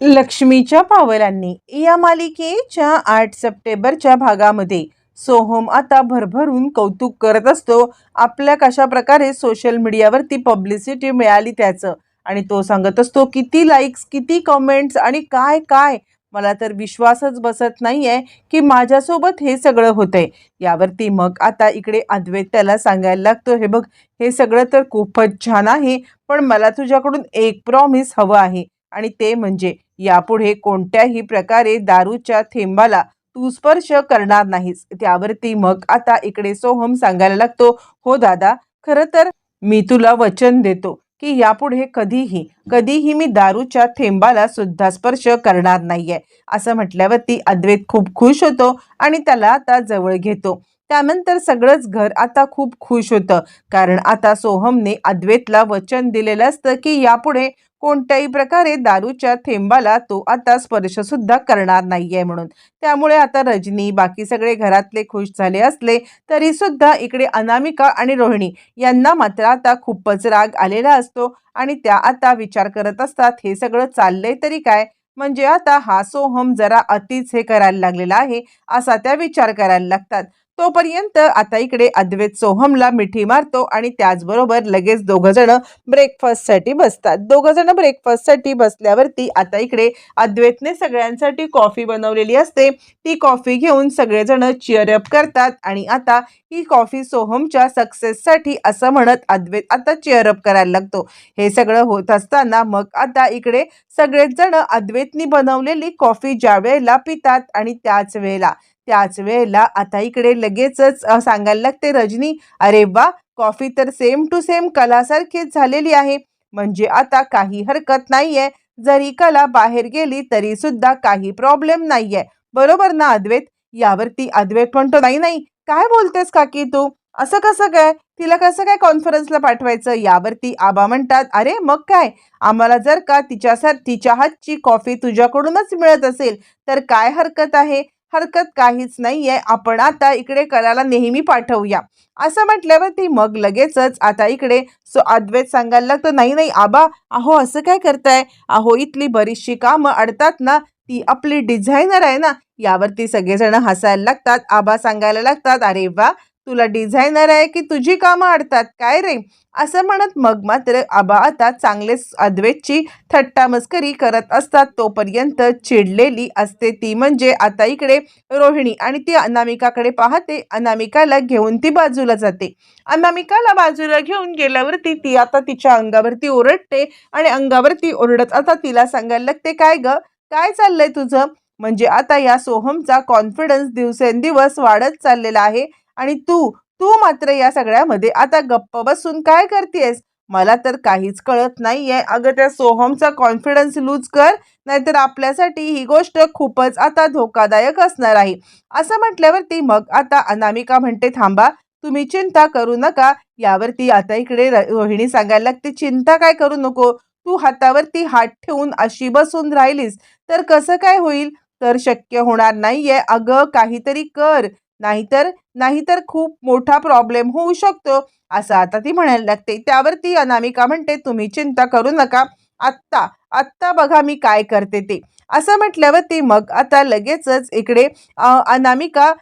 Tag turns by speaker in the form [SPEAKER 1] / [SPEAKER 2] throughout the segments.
[SPEAKER 1] लक्ष्मीच्या पावलांनी या मालिकेच्या आठ सप्टेंबरच्या भागामध्ये सोहम आता भरभरून कौतुक करत असतो. आपल्या कशा प्रकारे सोशल मीडियावरती पब्लिसिटी मिळाली त्याचं? आणि तो सांगत असतो किती लाईक्स किती कमेंट्स आणि काय काय? मला तर विश्वासच बसत नाही आहे की माझ्यासोबत हे सगळं होतंय. यावरती मग आता इकडे अद्वैत त्याला सांगायला लागतो हे बघ हे सगळं तर खूपच छान आहे पण मला तुझ्याकडून एक प्रॉमिस हवं आहे. आणि ते म्हणजे यापुढे कोणत्याही प्रकारे दारूच्या थेंबाला तू स्पर्श करणार नाहीस. त्यावरती मग आता इकडे सोहम सांगायला लागतो हो दादा खरं तर मी तुला वचन देतो की यापुढे कधीही कधीही मी दारूच्या थेंबाला सुद्धा स्पर्श करणार नाहीये. असं म्हटल्यावरती अद्वैत खूप खुश होतो आणि त्याला आता जवळ घेतो. त्यानंतर सगळंच घर आता खूप खुश होतं. कारण आता सोहमने अद्वैतला वचन दिलेलं असतं की यापुढे कोणत्याही प्रकारे दारूच्या थेंबाला तो आता स्पर्श सुद्धा करणार आहे म्हणून. त्यामुळे आता रजनी बाकी सगळे घरातले खुश झाले असले तरी सुद्धा इकडे अनामिका आणि रोहिणी यांना मात्र आता खूपच राग आलेला असतो आणि त्या आता विचार करत असतात हे सगळं चाललंय तरी काय? म्हणजे आता हा सोहम जरा अतिच हे करायला लागलेला आहे असा त्या विचार करायला लागतात. तोपर्यंत आता इकडे अद्वैत सोहमला मिठी मारतो आणि त्याचबरोबर लगेच दोघं जण ब्रेकफास्टसाठी बसतात. दोघं जण ब्रेकफास्टसाठी बसल्यावरती आता इकडे अद्वैतने सगळ्यांसाठी कॉफी बनवलेली असते. ती कॉफी घेऊन सगळेजण चिअरअप करतात आणि आता ही कॉफी सोहमच्या सक्सेससाठी असं म्हणत अद्वैत आता चिअरअप करायला लागतो. हे सगळं होत असताना मग आता इकडे सगळेच जण अद्वैतनी बनवलेली कॉफी ज्या वेळेला पितात आणि त्याच वेळेला त्याच वेळेला आता इकडे लगेचच सांगायला लागते रजनी अरे वा कॉफी तर सेम टू सेम कलासारखीच झालेली आहे. म्हणजे आता काही हरकत नाहीये. जरी कला बाहेर गेली तरी सुद्धा काही प्रॉब्लेम नाहीये. बरोबर ना अद्वैत? यावरती अद्वैत म्हणतो नाही नाही. काय बोलतेस काकी तू? असं कसं काय? तिला कसं काय कॉन्फरन्सला पाठवायचं? यावरती आबा म्हणतात अरे मग काय? आम्हाला जर का तिच्यासार तिच्या हातची कॉफी तुझ्याकडूनच मिळत असेल तर काय हरकत आहे? हरकत काहीच नाहीये. आपण आता इकडे कलाला नेहमी पाठवूया. असं म्हटल्यावरती मग लगेचच आता इकडे सो अद्वैत सांगायला लागतो नाही नाही आबा अहो असं काय करताय? अहो इथली बरीचशी कामं अडतात ना ती आपली डिझायनर आहे ना यावरती सगळेजण हसायला लागतात आबा सांगायला लागतात अरे वा तुला डिझायनर आहे की तुझी कामं अडतात काय रे? असं म्हणत मग मात्र आबा आता चांगलेच अद्वैतची थट्टा मस्करी करत असतात. तोपर्यंत चिडलेली असते. ती म्हणजे आता इकडे रोहिणी आणि ती अनामिकाकडे पाहते. अनामिकाला घेऊन ती बाजूला जाते. अनामिकाला बाजूला घेऊन गेल्यावरती ती आता तिच्या अंगावरती ओरडते आणि अंगावरती ओरडत आता तिला सांगायला लागते काय ग? काय चाललंय तुझं? म्हणजे आता या सोहमचा कॉन्फिडन्स दिवसेंदिवस वाढत चाललेला आहे. आणि तू तू मात्र या सगळ्यामध्ये आता गप्प बसून काय करतेस मला तर काहीच कळत नाहीये. अगं त्या सोहमचा कॉन्फिडन्स लूज कर नाहीतर आपल्यासाठी ही गोष्ट खूपच आता धोकादायक असणार आहे. असं म्हटल्यावरती मग आता अनामिका म्हणते थांबा तुम्ही चिंता करू नका. यावरती आता इकडे र- रोहिणी सांगायला लागते चिंता काय करू नको. तू हातावरती हात ठेवून अशी बसून राहिलीस तर कसं काय होईल? तर शक्य होणार नाहीये. अगं काहीतरी कर. नाहीतर नाहीतर खूप मोठा प्रॉब्लेम होऊ शकतो असं आता ती म्हणायला लागते. त्यावरती अनामिका म्हणते तुम्ही चिंता करू नका. आत्ता आत्ता बघा मी काय करते ते. असं म्हटल्यावर ती मग आता लगेचच इकडे अनामिका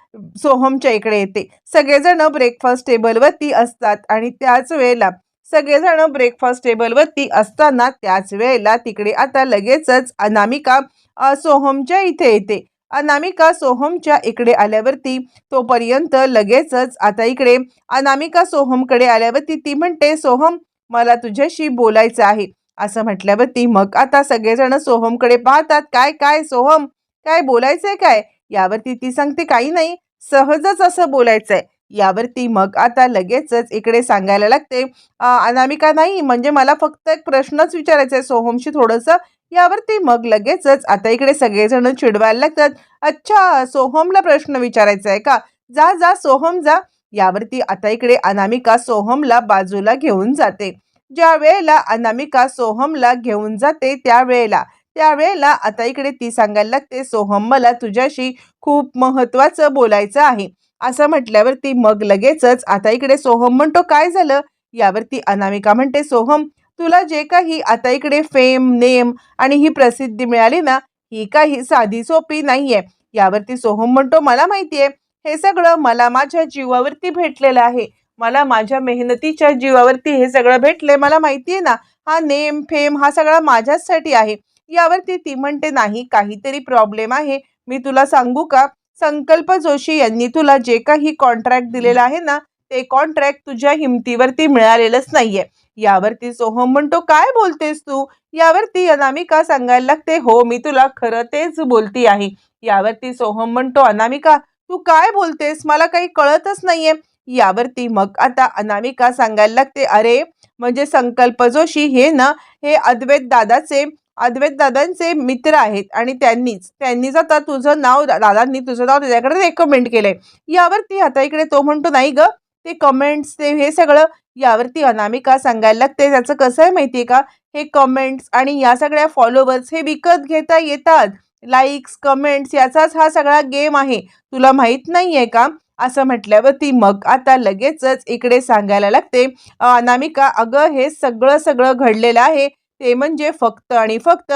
[SPEAKER 1] सोहमच्या इकडे येते. सगळेजण ब्रेकफास्ट टेबलवरती असतात आणि त्याच वेळेला सगळेजण ब्रेकफास्ट टेबलवरती असताना त्याच वेळेला तिकडे आता लगेचच अनामिका सोहमच्या इथे येते. अनामिका सोहमच्या इकडे आल्यावरती तोपर्यंत लगेचच आता इकडे अनामिका सोहमकडे आल्यावरती ती म्हणते सोहम मला तुझ्याशी बोलायचं आहे. असं म्हटल्यावरती मग आता सगळेजण सोहमकडे पाहतात काय काय सोहम? काय बोलायचंय काय? यावरती ती सांगते काही नाही सहजच असं बोलायचंय. यावरती मग आता लगेचच इकडे सांगायला लागते. अनामिका नाही म्हणजे मला फक्त एक प्रश्नच विचारायचा आहे. सोहमशी थोडंसं यावरती मग लगेचच आता इकडे सगळेजण चिडवायला लागतात. अच्छा सोहमला प्रश्न विचारायचा आहे का? जा जा सोहम जा. यावरती आता इकडे अनामिका सोहमला बाजूला घेऊन जाते. ज्या वेळेला अनामिका सोहमला घेऊन जाते त्यावेळेला त्यावेळेला आता इकडे ती सांगायला लागते सोहम मला तुझ्याशी खूप महत्त्वाचं बोलायचं आहे. असं म्हटल्यावरती मग लगेचच आता इकडे सोहम म्हणतो काय झालं? यावरती अनामिका म्हणते सोहम तुला जे काही आता इकडे फेम नेम आणि ही प्रसिद्धी मिळाली ना ही काही साधी सोपी नाहीये. यावरती सोहम म्हणतो मला माहितीये हे सगळं मला माझ्या जीवावरती भेटलेलं आहे. मला माझ्या मेहनतीच्या जीवावरती हे सगळं भेटले मला माहितीये ना हा नेम फेम हा सगळा माझ्याचसाठी आहे. यावरती ती म्हणते नाही काहीतरी प्रॉब्लेम आहे. मी तुला सांगू का? संकल्प जोशी यांनी तुला जे काही कॉन्ट्रॅक्ट दिलेलं आहे ना ते कॉन्ट्रॅक्ट तुझ्या हिमतीवरती मिळालेलंच नाहीये. यावरती सोहम म्हणतो काय बोलतेस तू? यावरती अनामिका सांगायला लागते हो मी तुला खरं तेच बोलती आहे. यावरती सोहम म्हणतो अनामिका तू काय बोलतेस? मला काही कळतच नाहीये. यावरती मग आता अनामिका सांगायला लागते अरे म्हणजे संकल्प जोशी हे ना हे अद्वैत दादाचे अद्वैत दादांचे मित्र आहेत आणि त्यांनीच त्यांनीच आता तुझं नाव दादांनी तुझं नाव त्याच्याकडे रेकमेंड केलंय. यावरती आता इकडे तो म्हणतो नाही ग ते कमेंट्स ते हे सगळं यावरती अनामिका सांगायला लागते. त्याचं कसं आहे माहितीये का? हे कमेंट्स आणि या सगळ्या फॉलोवर्स हे विकत घेता येतात. लाईक्स कमेंट्स याचाच हा सगळा गेम आहे. तुला माहीत नाही आहे का? असं म्हटल्यावर ती मग आता लगेचच इकडे सांगायला लागते अनामिका अगं हे सगळं सगळं घडलेलं आहे. ते म्हणजे फक्त आणि फक्त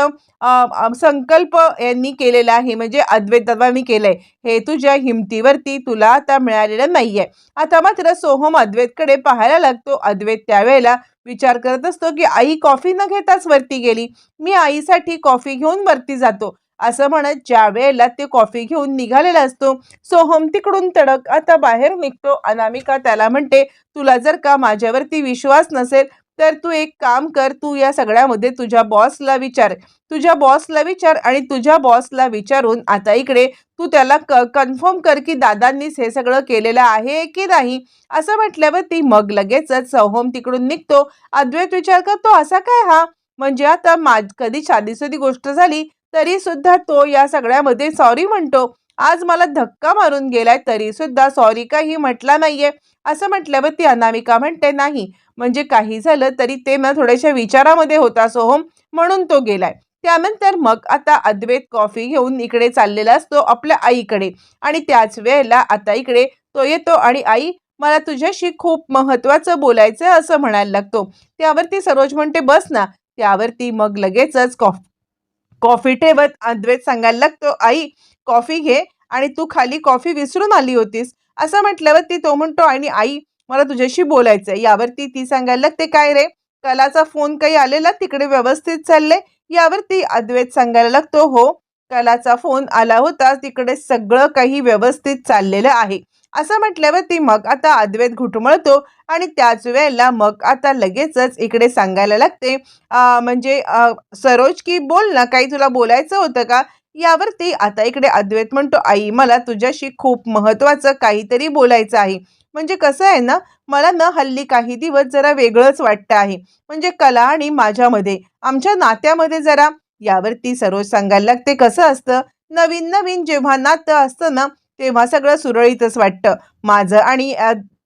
[SPEAKER 1] संकल्प यांनी केलेला आहे म्हणजे अद्वैत केलंय. हे तुझ्या हिमतीवरती तुला आता मिळालेलं नाहीये. आता मात्र सोहम अद्वैतकडे पाहायला लागतो. अद्वैत त्यावेळेला विचार करत असतो की आई कॉफी न घेताच वरती गेली. मी आईसाठी कॉफी घेऊन वरती जातो. असं म्हणत ज्या वेळेला ते कॉफी घेऊन निघालेला असतो सोहम तिकडून तडक आता बाहेर निघतो. अनामिका त्याला म्हणते तुला जर का माझ्यावरती विश्वास नसेल तर तू एक काम कर तू या सगळ्यामध्ये तुझ्या बॉसला विचार. तुझ्या बॉसला विचार आणि तुझ्या बॉसला विचारून आता इकडे तू त्याला क कन्फर्म कर की दादांनीच हे सगळं केलेलं आहे की नाही? असं म्हटल्यावर ती मग लगेचच सहोम तिकडून निघतो. अद्वैत विचार करतो असा काय हा? म्हणजे आता मा कधी शादीसुदी गोष्ट झाली तरी सुद्धा तो या सगळ्यामध्ये सॉरी म्हणतो. आज मला धक्का मारून गेलाय तरी सुद्धा सॉरी काही म्हटला नाहीये. असं म्हटल्यावर ती अनामिका म्हणते नाही म्हणजे काही झालं तरी ते ना थोड्याशा विचारामध्ये होता सोहम म्हणून तो गेलाय. त्यानंतर मग आता अद्वैत कॉफी घेऊन इकडे चाललेला असतो आपल्या आईकडे आणि त्याच वेळेला आता इकडे तो येतो आणि आई मला तुझ्याशी खूप महत्वाचं बोलायचं असं म्हणायला लागतो. त्यावरती सरोज म्हणते बस ना. त्यावरती मग लगेचच कॉफ कॉफी ठेवत अद्वैत सांगायला लागतो आई कॉफी घे आणि तू खाली कॉफी विसरून आली होतीस. असं म्हटल्यावर ती तो म्हणतो आणि आई मला तुझ्याशी बोलायचंय. यावरती ती सांगायला लागते काय रे? कलाचा फोन काही आलेला? तिकडे व्यवस्थित चालले? यावरती अद्वैत सांगायला लागतो हो कलाचा फोन आला होता. तिकडे सगळं काही व्यवस्थित चाललेलं आहे. असं म्हटल्यावर ती मग आता अद्वैत घुटमळतो आणि त्याच वेळेला मग आता लगेचच इकडे सांगायला लागते म्हणजे सरोज की बोल ना काही तुला बोलायचं होतं का? यावरती आता इकडे अद्वैत म्हणतो आई मला तुझ्याशी खूप महत्वाचं काहीतरी बोलायचं आहे. म्हणजे कसं आहे ना मला न हल्ली काही दिवस जरा वेगळंच वाटतं आहे. म्हणजे कला आणि माझ्यामध्ये आमच्या नात्यामध्ये जरा. यावरती सरोज सांगायला लागते कसं असतं? नवीन नवीन जेव्हा नातं असतं ना तेव्हा सगळं सुरळीतच वाटतं. माझं आणि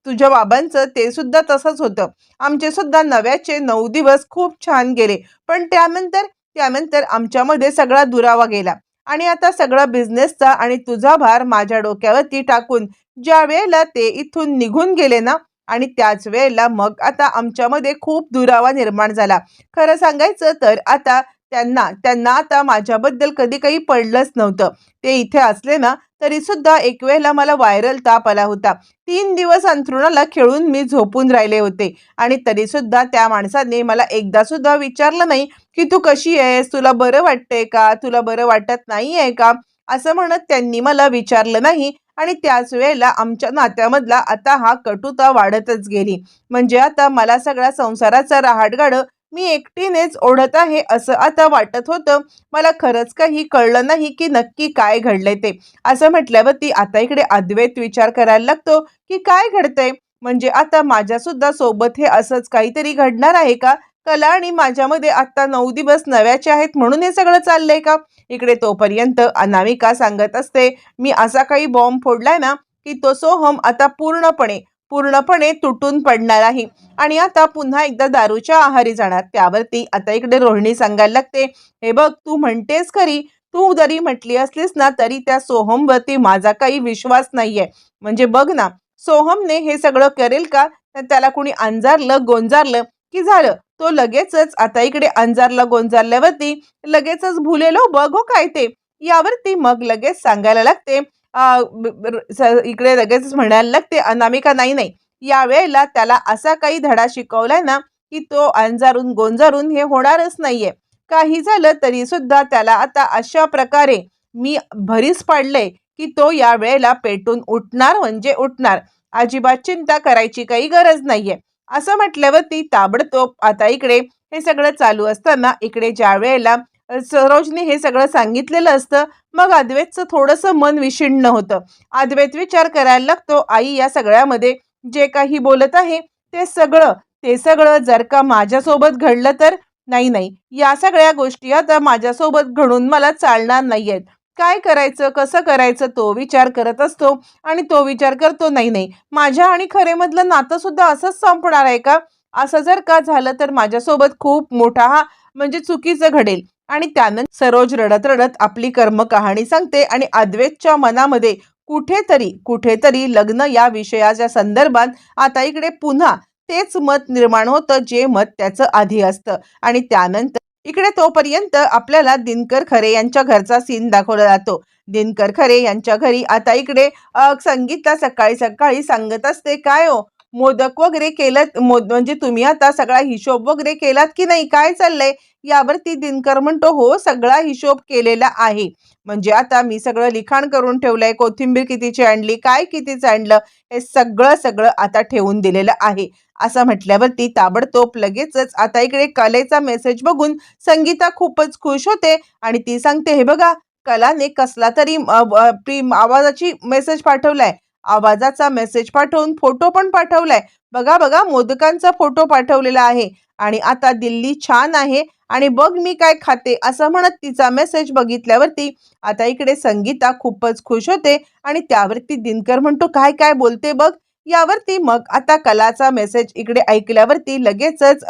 [SPEAKER 1] तुझ्या बाबांचं ते सुद्धा तसंच होतं. आमचे सुद्धा नव्याचे नऊ दिवस खूप छान गेले. पण त्यानंतर त्यानंतर आमच्यामध्ये सगळा दुरावा गेला. आणि आता सगळा बिझनेसचा आणि तुझा भार माझ्या डोक्यावरती टाकून ज्या वेळेला ते इथून निघून गेले ना आणि त्याच वेळेला मग आता आमच्यामध्ये खूप दुरावा निर्माण झाला. खरं सांगायचं तर आता त्यांना त्यांना आता माझ्याबद्दल कधी काही पडलंच नव्हतं. ते इथे असले ना तरी सुद्धा एक वेळेला मला व्हायरल ताप आला होता. तीन दिवस अंथरुणाला खेळून मी झोपून राहिले होते. आणि तरी सुद्धा त्या माणसाने मला एकदा सुद्धा विचारलं नाही की तू कशी आहेस? तुला बरं वाटतंय का? तुला बरं वाटत नाही आहे का? असं म्हणत त्यांनी मला विचारलं नाही आणि त्याच वेळेला आमच्या नात्यामधला आता हा कटुता वाढतच गेली. म्हणजे आता मला सगळ्या संसाराचा रहाटगाडं मी एकटीनेच ओढत आहे असं आता वाटत होतं. मला खरंच काही कळलं नाही की नक्की काय घडलंय ते. असं म्हटल्यावर ती आता इकडे अद्वैत विचार करायला लागतो की काय घडतंय? म्हणजे आता माझ्या सुद्धा सोबत हे असंच काहीतरी घडणार आहे का? कला आणि माझ्यामध्ये आता नऊ दिवस नव्याचे आहेत म्हणून हे सगळं चाललंय का? इकडे तोपर्यंत अनामिका सांगत असते मी असा काही बॉम्ब फोडलाय ना की तो सोहम आता पूर्णपणे पूर्णपणे तुटून पडणार आहे. आणि आता पुन्हा एकदा दारूच्या आहारी जाणार. त्यावरती आता इकडे रोहिणी सांगायला लागते हे बघ तू म्हणतेस खरी. तू जरी म्हटली असलीस ना तरी त्या सोहमवरती माझा काही विश्वास नाहीये. म्हणजे बघ ना सोहमने हे सगळं करेल का? तर त्याला कुणी अंजारलं गोंजारलं की झालं? तो लगेचच आता इकडे अंजारला गोंजारल्यावरती लगेचच भुलेलो. बघ हो काय ते. यावरती मग लगेच सांगायला लागते इकडे लगेचच म्हणायला लागते अनामिका नाही नाही. यावेळेला त्याला असा काही धडा शिकवलाय ना की तो अंजारून गोंजारून हे होणारच नाहीये. काही झालं तरी सुद्धा त्याला आता अशा प्रकारे मी भरीस पाडले की तो या वेळेला पेटून उठणार म्हणजे उठणार. अजिबात चिंता करायची काही गरज नाहीये. असं म्हटल्यावरती ताबडतोब आता इकडे हे सगळं चालू असताना इकडे ज्या वेळेला सरोजने हे सगळं सांगितलेलं असतं. मग अद्वैतचं थोडंसं मन विषिण्ण होतं. अद्वैत विचार करायला लागतो आई या सगळ्यामध्ये जे काही बोलत आहे ते सगळं ते सगळं जर का माझ्यासोबत घडलं तर? नाही नाही. या सगळ्या गोष्टी आता माझ्यासोबत घडून मला चालणार नाही आहेत काय करायचं कसं करायचं तो विचार करत असतो आणि तो विचार करतो नाही नाही. माझ्या आणि खरेमधलं नातं सुद्धा असंच संपणार आहे का? असं जर का झालं तर माझ्यासोबत खूप मोठा हा म्हणजे चुकीचं घडेल. आणि त्यानंतर सरोज रडत रडत आपली कर्म कहाणी सांगते आणि अद्वैतच्या मनामध्ये कुठेतरी कुठेतरी लग्न या विषयाच्या संदर्भात आता इकडे पुन्हा तेच मत निर्माण होतं जे मत त्याचं आधी असतं. आणि त्यानंतर इकडे तोपर्यंत आपल्याला दिनकर खरे यांच्या घरचा सीन दाखवला जातो. दिनकर खरे यांच्या घरी आता इकडे संगीतला संगीता सकाळी सकाळी सांगत असते काय हो मोदक वगैरे केलं मोद म्हणजे तुम्ही आता सगळा हिशोब वगैरे केलात की नाही? काय चाललंय? यावरती दिनकर म्हणतो हो सगळा हिशोब केलेला आहे. म्हणजे आता मी सगळं लिखाण करून ठेवलंय कोथिंबीर कितीची आणली काय कितीचं आणलं हे सगळं सगळं आता ठेवून दिलेलं आहे. असं म्हटल्यावरती ताबडतोब लगेचच आता इकडे कलेचा मेसेज बघून संगीता खूपच खुश होते आणि ती सांगते हे बघा कलाने कसला तरी आवाजाची मेसेज पाठवलाय. आवाजाचा मेसेज पाठवून फोटो पण पाठवलाय. बघा बघा मोदकांचा फोटो पाठवलेला आहे आणि आता दिल्ली छान आहे. आणि बघ मी काय खाते असं म्हणत तिचा मेसेज बघितल्यावरती आता इकडे संगीता खूपच खुश होते आणि त्यावरती दिनकर म्हणतो काय काय बोलते बघ? यावरती मग आता कलाचा मेसेज इकडे ऐकल्यावरती लगेचच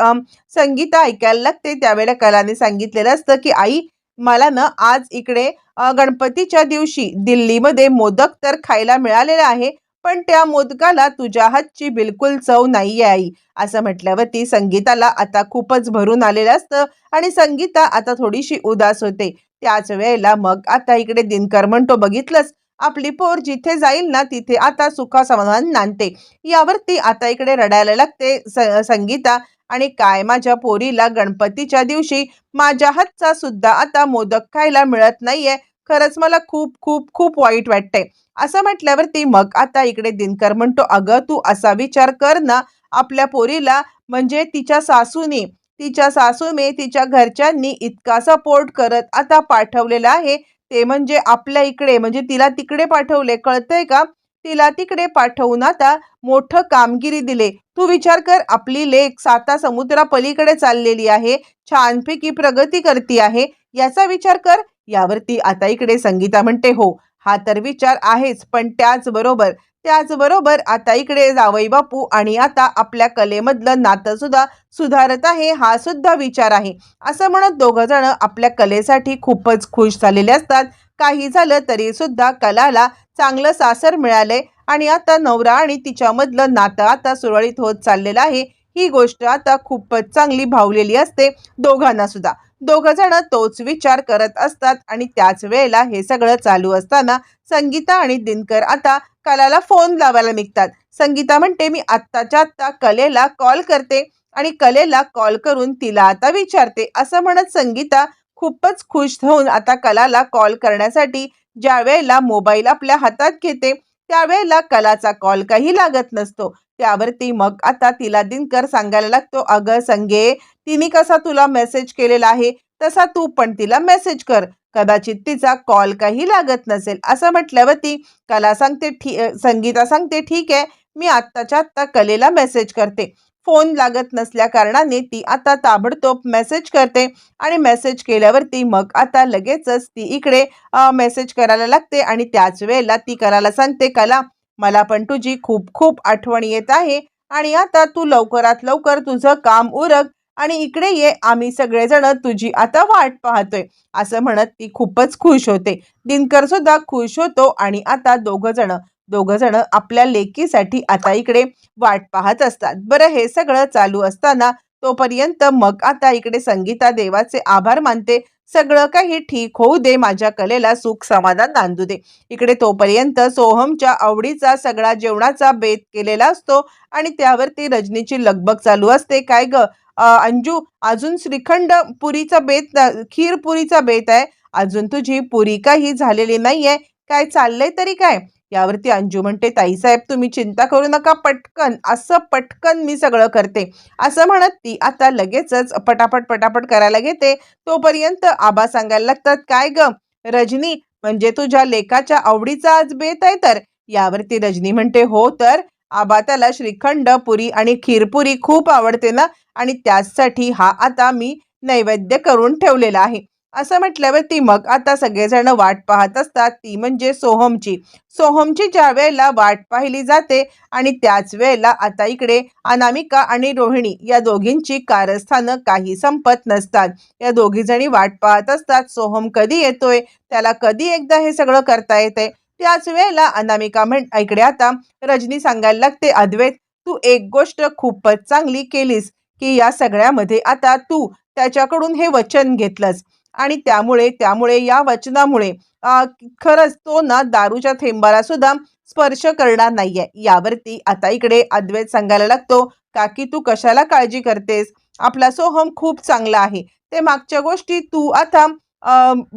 [SPEAKER 1] संगीता ऐकायला लागते. त्यावेळेला कलाने सांगितलेलं असतं की आई मला ना आज इकडे गणपतीच्या दिवशी दिल्लीमध्ये मोदक तर खायला मिळालेला आहे पण त्या मोदकाला तुझ्या हातची बिलकुल चव नाही आई. असं म्हटल्यावरती संगीताला आता खूपच भरून आलेलं असतं आणि संगीता आता थोडीशी उदास होते. त्याच वेळेला मग आता इकडे दिनकर म्हणतो बघितलंस? आपली पोर जिथे जाईल ना तिथे आता सुखा समाधान नांदते. यावरती आता इकडे रडायला लागते स- संगीता आणि काय माझ्या पोरीला गणपतीच्या दिवशी माझ्या हातचा सुद्धा आता मोदक खायला मिळत नाहीये. खरंच मला खूप खूप खूप वाईट वाटतंय. असं म्हटल्यावरती मग आता इकडे दिनकर म्हणतो अगं तू असा विचार कर ना आपल्या पोरीला म्हणजे तिच्या सासूने तिच्या सासूने तिच्या घरच्यांनी इतका सपोर्ट करत आता पाठवलेला आहे. ते म्हणजे आपल्या इकडे म्हणजे तिला तिकडे पाठवले कळतंय का? तिला तिकडे पाठवून आता मोठं कामगिरी दिले. तू विचार कर आपली लेख साता समुद्रापलीकडे चाललेली आहे छानपैकी प्रगती करती आहे. याचा विचार कर यावरती आता इकडे संगीता म्हणते हो हा तर विचार आहेच पण त्याचबरोबर त्याचबरोबर आता इकडे जावई बापू आणि आता आपल्या कलेमधलं नातं सुद्धा सुधारत आहे हा सुद्धा विचार आहे. असं म्हणत दोघं जण आपल्या कलेसाठी खूपच खुश झालेले असतात. काही झालं तरी सुद्धा कलाला चांगलं सासर मिळालंय आणि आता नवरा आणि तिच्यामधलं नातं आता सुरळीत होत चाललेलं आहे. ही गोष्ट आता खूपच चांगली भावलेली असते दोघांना सुद्धा. दोघं जण तोच विचार करत असतात आणि त्याच वेळेला हे सगळं चालू असताना संगीता आणि दिनकर आता कलाला फोन लावायला निघतात. संगीता म्हणते मी आत्ताच्या आत्ता कलेला कॉल करते आणि कलेला कॉल करून तिला आता विचारते. असं म्हणत संगीता खूपच खुश होऊन आता कलाला कॉल करण्यासाठी ज्या वेळेला मोबाईल आपल्या हातात घेते त्यावेळेला कलाचा कॉल काही लागत नसतो. त्यावरती मग आता तिला दिनकर सांगायला लागतो अगं संगे तिने कसा तुला मेसेज केलेला आहे? तसा तू पण तिला मेसेज कर. कदाचित तिचा कॉल काही लागत नसेल. असं म्हटल्यावरती कला सांगते ठी संगीता सांगते ठीक आहे मी आत्ताच्या आत्ता कलेला मेसेज करते. फोन लागत नसल्या कारणाने ती आता ताबडतोब मेसेज करते आणि मेसेज केल्यावरती मग आता लगेचच ती इकडे मेसेज करायला लागते आणि त्याच वेळेला ती करायला सांगते कला मला पण तुझी खूप खूप आठवण येत आहे आणि आता तू लवकरात लवकर तुझं काम उरक आणि इकडे ये आम्ही सगळेजण तुझी आता वाट पाहतोय. असं म्हणत ती खूपच खुश होते. दिनकर सुद्धा खुश होतो आणि आता दोघं जण दोघं जण आपल्या लेकीसाठी आता इकडे वाट पाहत असतात. बरं हे सगळं चालू असताना तोपर्यंत मग आता इकडे संगीता देवाचे आभार मानते. सगळं काही ठीक होऊ दे माझ्या कलेला सुख समाधान नांदू दे. इकडे तोपर्यंत सोहमच्या आवडीचा सगळा जेवणाचा बेत केलेला असतो आणि त्यावरती रजनीची लगबग चालू असते. काय ग? अंजू अजून श्रीखंड पुरीचा बेत खीर पुरीचा बेत आहे. अजून तुझी पुरी काही झालेली नाहीये. काय चाललंय तरी काय? यावरती अंजू म्हणते ताईसाहेब तुम्ही चिंता करू नका पटकन असं पटकन मी सगळं करते. असं म्हणत ती आता लगेचच पटापट पटापट करायला घेते. तोपर्यंत आबा सांगायला लागतात काय ग? रजनी म्हणजे तुझ्या लेखाच्या आवडीचा आज बेत आहे तर? यावरती रजनी म्हणते हो तर? आबा त्याला श्रीखंड पुरी आणि खीरपुरी खूप आवडते ना? आणि त्याचसाठी हा आता मी नैवेद्य करून ठेवलेला आहे. असं म्हटल्यावर ती मग आता सगळेजण वाट पाहत असतात. ती म्हणजे सोहमची. सोहमची ज्या वेळेला वाट पाहिली जाते आणि त्याच वेळेला आता इकडे अनामिका आणि रोहिणी या दोघींची कारस्थानं काही संपत नसतात. या दोघी जणी वाट पाहत असतात. सोहम कधी येतोय? त्याला कधी एकदा हे सगळं करता येते? त्याच वेळेला अनामिका म्हण इकडे आता रजनी सांगायला लागते अद्वैत तू एक गोष्ट खूपच चांगली केलीस की या सगळ्यामध्ये आता तू त्याच्याकडून हे वचन घेतलंस. आणि त्यामुळे त्यामुळे या वचनामुळे खरंच तो ना दारूच्या थेंबाला सुद्धा स्पर्श करणार नाहीये. यावरती आता इकडे अद्वैत सांगायला लागतो. काकी तू कशाला काळजी करतेस? आपला सोहम खूप चांगला आहे. ते मागच्या गोष्टी तू आता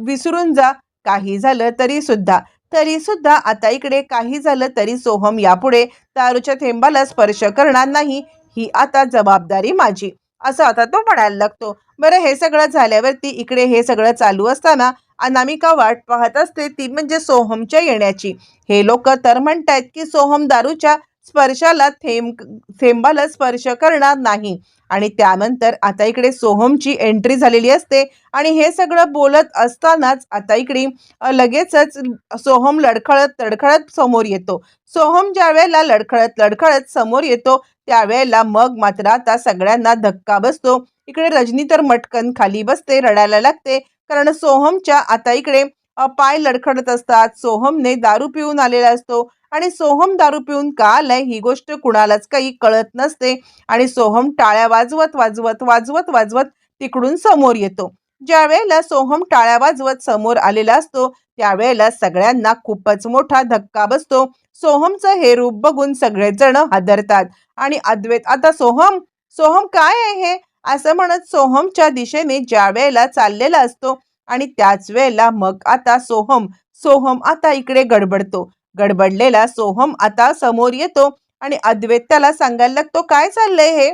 [SPEAKER 1] विसरून जा. काही झालं तरी सुद्धा. तरी सुद्धा आता इकडे काही झालं तरी सोहम यापुढे दारूच्या थेंबाला स्पर्श करणार नाही. ही आता जबाबदारी माझी. असं आता तो म्हणायला लागतो. बरं हे सगळं झाल्यावरती इकडे हे सगळं चालू असताना अनामिका वाट पाहत असते ती म्हणजे सोहमच्या येण्याची. हे लोक तर म्हणतायत की सोहम दारूच्या स्पर्शाला थेंब थेंबाला स्पर्श करणार नाही. आणि त्यानंतर आता इकडे सोहमची एंट्री झालेली असते. आणि हे सगळं बोलत असतानाच आता इकडे लगेचच सोहम लडखळत लडखळत समोर येतो. सोहम ज्या वेळेला लडखळत लडखळत समोर येतो त्यावेळेला मग मात्र आता सगळ्यांना धक्का बसतो. इकडे रजनी तर मटकन खाली बसते रडायला लागते. कारण सोहमच्या आता इकडे पाय लडखडत असतात. सोहमने दारू पिऊन आलेला असतो. आणि सोहम दारू पिऊन का आलाय? ही गोष्ट कुणालाच काही कळत नसते. आणि सोहम टाळ्या वाजवत वाजवत वाजवत वाजवत तिकडून समोर येतो. ज्या वेळेला सोहम टाळ्या वाजवत समोर आलेला असतो त्यावेळेला सगळ्यांना खूपच मोठा धक्का बसतो. सोहमचं हे रूप बघून सगळेजण हादरतात. आणि अद्वैत आता सोहम सोहम काय आहे हे? असं म्हणत सोहमच्या दिशेने ज्या वेळेला चाललेला असतो आणि त्याच वेळेला मग आता सोहम सोहम आता इकडे गडबडतो. गडबडलेला सोहम आता समोर येतो आणि अद्वैत त्याला सांगायला लागतो काय चाललंय हे?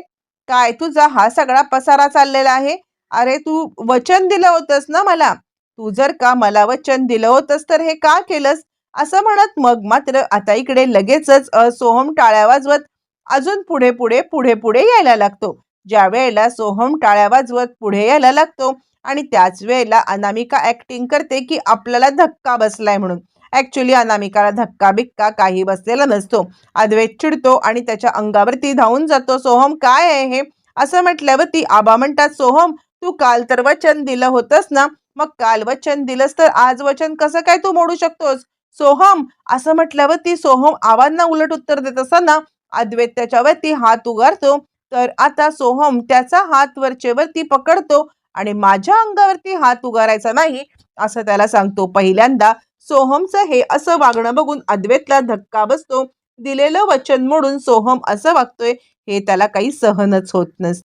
[SPEAKER 1] काय तुझा हा सगळा पसारा चाललेला आहे? अरे तू वचन दिलं होतंस ना मला? तू जर का मला वचन दिलं होतंस तर हे का केलंस? असं म्हणत मग मात्र आता इकडे लगेचच सोहम टाळ्या वाजवत अजून पुढे पुढे पुढे पुढे यायला लागतो. ज्या वेळेला सोहम टाळ्या वाजवत पुढे यायला लागतो आणि त्याच वेळेला अनामिका ऍक्टिंग करते की आपल्याला धक्का बसलाय म्हणून. ऍक्च्युली अनामिकाला धक्का बिक्का काही बसलेला नसतो. अद्वैत चिडतो आणि त्याच्या अंगावरती धावून जातो. सोहम काय आहे हे? असं म्हटल्यावरती आबा म्हणतात सोहम तू काल तर वचन दिलं होतंस ना? मग काल वचन दिलंस तर आज वचन कसं काय तू मोडू शकतोस? सोहम असं म्हटल्यावर ती सोहम आवांना उलट उत्तर देत असताना अद्वैत त्याच्यावरती हात उगारतो. तर आता सोहम त्याचा हात वरचेवरती पकडतो आणि माझ्या अंगावरती हात उगारायचा नाही असं त्याला सांगतो. पहिल्यांदा सोहमचं हे असं वागणं बघून अद्वैतला धक्का बसतो. दिलेलं वचन मोडून सोहम असं वागतोय हे त्याला काही सहनच होत नसतं